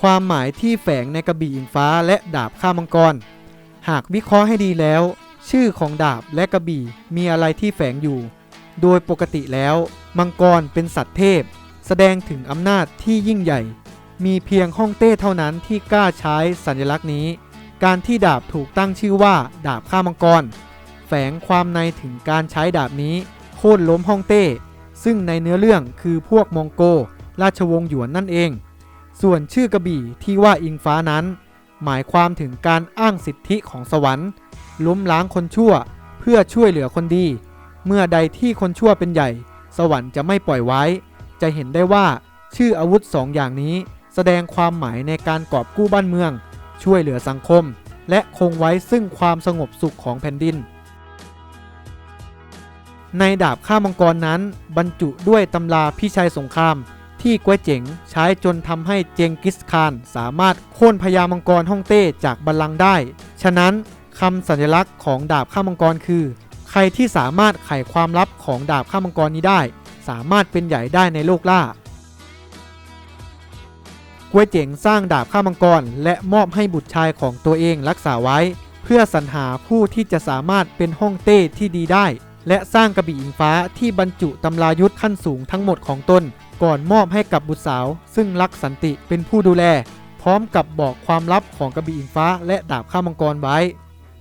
ความหมายที่แฝงในกระบี่อิงฟ้าและดาบข้ามังกร หากวิเคราะห์ให้ดีแล้ว ชื่อของดาบและกระบี่มีอะไรที่แฝงอยู่ โดยปกติแล้ว มังกรเป็นสัตว์เทพ แสดงถึงอำนาจที่ยิ่งใหญ่ มีเพียงฮ่องเต้เท่านั้นที่กล้าใช้สัญลักษณ์นี้ การที่ดาบถูกตั้งชื่อว่า ดาบข้ามมังกร แฝงความในถึงการใช้ดาบนี้โค่นล้มฮ่องเต้ ซึ่งในเนื้อเรื่องคือพวกมองโก ราชวงศ์หยวนนั่นเอง ส่วนชื่อกระบี่ที่ว่าอิงฟ้านั้น หมายความถึงการอ้างสิทธิของสวรรค์ล้มล้างคนชั่ว เพื่อช่วยเหลือคนดี เมื่อใดที่คนชั่วเป็นใหญ่ สวรรค์จะไม่ปล่อยไว้ จะเห็นได้ว่าชื่ออาวุธสองอย่างนี้ แสดงความหมายในการกอบกู้บ้านเมือง ช่วยเหลือสังคม และคงไว้ซึ่งความสงบสุขของแผ่นดิน ในดาบข้ามังกรนั้น บรรจุด้วยตำราพี่ชัยสงคราม ที่ก้วยเจ๋งใช้จนทำให้เจงกิสข่านสามารถโค่นพญามังกรฮ่องเต้จากบัลลังก์ได้ ฉะนั้นคำสัญลักษณ์ของดาบข้ามังกรคือ ใครที่สามารถไขความลับของดาบข้ามังกรนี้ได้ สามารถเป็นใหญ่ได้ในโลกล่ากวยเจ๋งสร้างดาบข้ามังกร และมอบให้บุตรชายของตัวเองรักษาไว้ เพื่อสรรหาผู้ที่จะสามารถเป็นฮ่องเต้ที่ดีได้ และสร้างกระบี่อิงฟ้าที่บรรจุตำรายุทธขั้นสูงทั้งหมดของตน ก่อนมอบให้กับบุตรสาว ซึ่งรักสันติเป็นผู้ดูแล พร้อมกับบอกความลับของกระบี่อิงฟ้าและดาบข้ามังกรไว้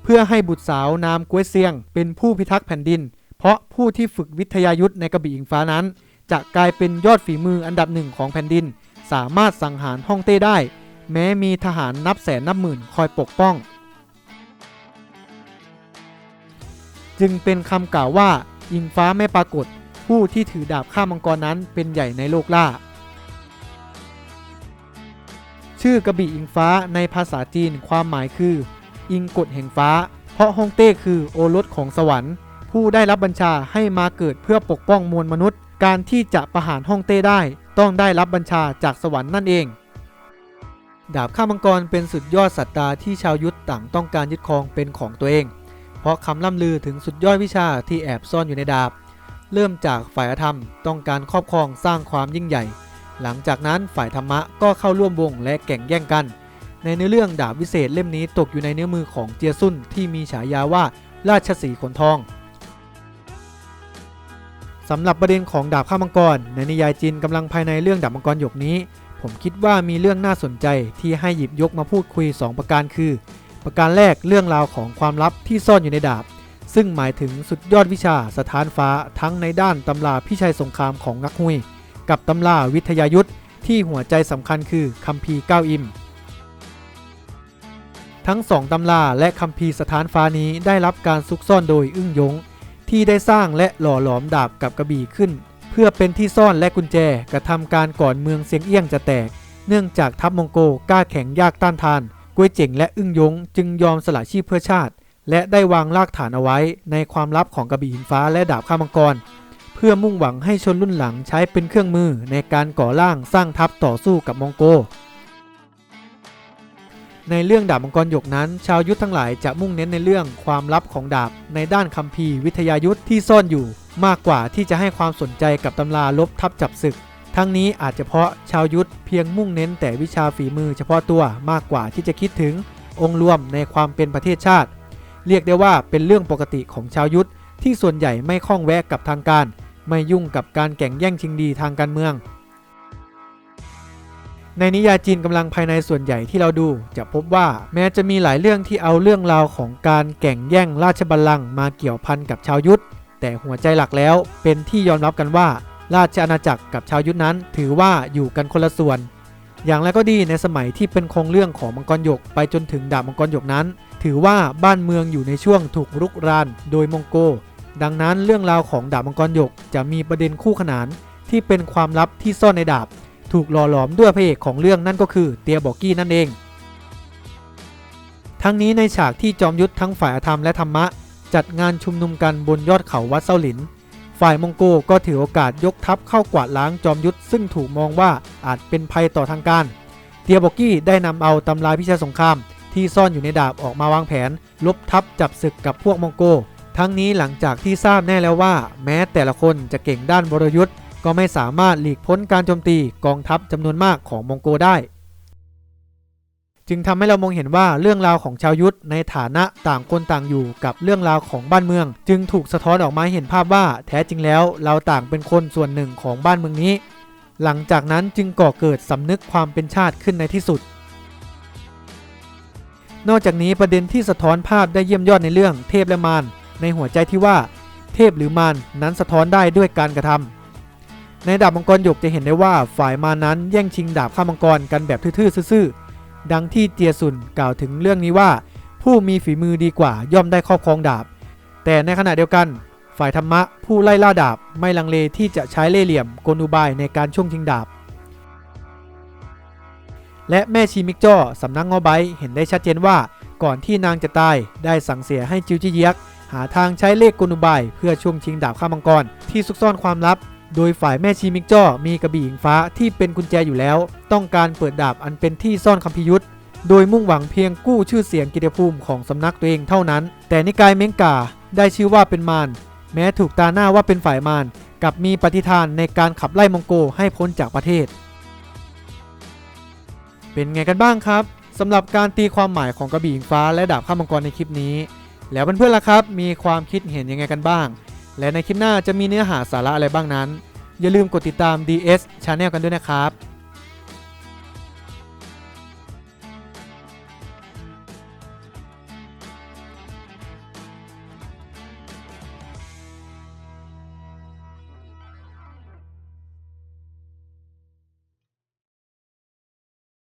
เพื่อให้บุตรสาวนามกวยเซียง เป็นผู้พิทักษ์แผ่นดิน เพราะผู้ที่ฝึกวิทยายุทธในกระบี่อิงฟ้านั้น จะกลายเป็นยอดฝีมืออันดับหนึ่งของแผ่นดิน สามารถสังหารฮ่องเต้ได้ แม้มีทหารนับแสนนับหมื่นคอยปกป้อง จึงเป็นคำกล่าวว่าอิงฟ้าไม่ปรากฏ ผู้ที่ถือดาบข้ามมังกรนั้นเป็นใหญ่ในโลกล่า ชื่อกระบี่อิงฟ้าในภาษาจีนความหมายคือ อิงกฎแห่งฟ้า เพราะฮ่องเต้คือโอรสของสวรรค์ ผู้ได้รับบัญชาให้มาเกิดเพื่อปกป้องมวลมนุษย์ การที่จะประหารฮ่องเต้ได้ ต้องได้รับบัญชาจากสวรรค์นั่นเอง ดาบข้ามังกรเป็นสุดยอดสัตตาที่ชาวยุทธต่างต้องการยึดครองเป็นของตัวเอง เพราะคำล่ำลือถึงสุดยอดวิชาที่แอบซ่อนอยู่ในดาบ เริ่มจากฝ่ายธรรมต้องการครอบครองสร้างความยิ่งใหญ่ หลังจากนั้นฝ่ายธรรมะก็เข้าร่วมวงและแข่งแย่งกัน ในเนื้อเรื่องดาบวิเศษเล่มนี้ตกอยู่ในเนื้อมือของเจียซุนที่มีฉายาว่าราชสีขนทองสำหรับประเด็นของดาบข้ามังกร ในนิยายจีนกำลังภายในเรื่องดาบมังกรหยกนี้ ผมคิดว่ามีเรื่องน่าสนใจที่ให้หยิบยกมาพูดคุย 2 ประการคือ ประการแรกเรื่องราวของความลับที่ซ่อนอยู่ในดาบ ซึ่งหมายถึงสุดยอดวิชาสถานฟ้าทั้งในด้านตำราพิชัยสงครามของงักฮุย กับตำราวิทยายุทธที่หัวใจสำคัญคือคัมภีร์เก้าอิม ทั้งสองตำราและคัมภีร์สถานฟ้านี้ได้รับการซุกซ่อนโดยอึ้งยง ที่ได้สร้างและหล่อหลอมดาบกับกระบี่ขึ้น เพื่อเป็นที่ซ่อนและกุญแจกระทำการก่อนเมืองเสียงเอี้ยงจะแตก เนื่องจากทัพมองโกกล้าแข็งยากต้านทานกวยเจ๋งและอึ้งยง จึงยอมสละชีพเพื่อชาติ และได้วางรากฐานเอาไว้ในความลับของกระบี่หินฟ้าและดาบข้ามังกร เพื่อมุ่งหวังให้ชนรุ่นหลังใช้เป็นเครื่องมือในการก่อร่างสร้างทัพต่อสู้กับมองโก ในเรื่องดาบมังกรหยกนั้น ชาวยุทธทั้งหลายจะมุ่งเน้นในเรื่องความลับของดาบในด้านคัมภีร์วิทยายุทธที่ซ่อนอยู่ มากกว่าที่จะให้ความสนใจกับตำราลบทับจับศึก ทั้งนี้อาจจะเพราะชาวยุทธเพียงมุ่งเน้นแต่วิชาฝีมือเฉพาะตัวมากกว่าที่จะคิดถึงองค์รวมในความเป็นประเทศชาติ เรียกได้ว่าเป็นเรื่องปกติของชาวยุทธที่ส่วนใหญ่ไม่ข้องแวะกับทางการ ไม่ยุ่งกับการแข่งแย่งชิงดีทางการเมือง ในนิยายจีนกำลังภายในส่วนใหญ่ที่เราดู จะพบว่าแม้จะมีหลายเรื่องที่เอาเรื่องราวของการแข่งแย่งราชบัลลังก์มาเกี่ยวพันกับชาวยุทธแต่หัวใจหลักแล้วเป็นที่ยอมรับกันว่า ราชอาณาจักรกับชาวยุทธนั้น ถือว่าอยู่กันคนละส่วน อย่างไรก็ดีในสมัยที่เป็นคงเรื่องของมังกรหยกไปจนถึงดาบมังกรหยกนั้น ถือว่าบ้านเมืองอยู่ในช่วงถูกรุกรานโดยมองโก ดังนั้นเรื่องราวของดาบมังกรหยกจะมีประเด็นคู่ขนานที่เป็นความลับที่ซ่อนในดาบ ถูกหล่อหลอมด้วยพระเอกของเรื่องนั่นก็คือเตียบอกกี้นั่นเอง ทั้งนี้ในฉากที่จอมยุทธทั้งฝ่ายอธรรมและธรรมะ จัดงานชุมนุมกันบนยอดเขาวัดเซาหลิน ฝ่ายมองโกก็ถือโอกาสยกทัพเข้ากวาดล้างจอมยุทธซึ่งถูกมองว่าอาจเป็นภัยต่อทางการ เตียบอกกี้ได้นำเอาตำราพิชัยสงคราม ที่ซ่อนอยู่ในดาบออกมาวางแผน ลบทัพจับศึกกับพวกมองโก ทั้งนี้หลังจากที่ทราบแน่แล้วว่า แม้แต่ละคนจะเก่งด้านวรยุทธ์ก็ไม่สามารถหลีกพ้นการโจมตีกองทัพจำนวนมากของมองโกได้ จึงทำให้เรามองเห็นว่าเรื่องราวของชาวยุทธในฐานะต่างคนต่างอยู่กับเรื่องราวของบ้านเมือง จึงถูกสะท้อนออกมาเห็นภาพว่าแท้จริงแล้วเราต่างเป็นคนส่วนหนึ่งของบ้านเมืองนี้ หลังจากนั้นจึงก่อเกิดสำนึกความเป็นชาติขึ้นในที่สุด นอกจากนี้ประเด็นที่สะท้อนภาพได้เยี่ยมยอดในเรื่องเทพและมารในหัวใจที่ว่า เทพหรือมารนั้นสะท้อนได้ด้วยการกระทำในดาบมังกรหยกจะเห็นได้ว่าฝ่ายมารนั้นแย่งชิงดาบข้ามมังกรกันแบบทื่อๆซื่อๆดังที่เจียสุนกล่าวถึงเรื่องนี้ว่า ผู้มีฝีมือดีกว่าย่อมได้ครอบครองดาบ แต่ในขณะเดียวกัน ฝ่ายธรรมะผู้ไล่ล่าดาบไม่ลังเลที่จะใช้เล่ห์เหลี่ยมกลอุบายในการช่วงชิงดาบ และแม่ชีมิกจ้อสำนักงอไบเห็นได้ชัดเจนว่า ก่อนที่นางจะตายได้สั่งเสียให้จิวจี้เยกหาทางใช้เลขกลอุบายเพื่อช่วงชิงดาบข้ามังกร ที่ซุกซ่อนความลับ โดยฝ่ายแม่ชีมิกจ้อมีกระบี่หิงฟ้าที่เป็นกุญแจอยู่แล้ว ต้องการเปิดดาบอันเป็นที่ซ่อนคัมภียุทธโดยมุ่งหวังเพียงกู้ชื่อเสียงกิติภูมิของสำนักตัวเองเท่านั้น แต่นิกายเม้งกาได้ชื่อว่าเป็นมารแม้ถูกตาหน้าว่าเป็นฝ่ายมารกับมีปฏิฐานในการขับไล่มองโกให้พ้นจากประเทศ เป็นไงกันบ้างครับสำหรับการตีความหมายของกระบี่หิงฟ้าและดาบข้ามมังกรในคลิปนี้ แล้วเพื่อนๆล่ะครับ มีความคิดเห็นยังไงกันบ้าง และในคลิปหน้าจะมีเนื้อหาสาระอะไรบ้างนั้น อย่าลืมกดติดตาม DS Channel กันด้วยนะครับ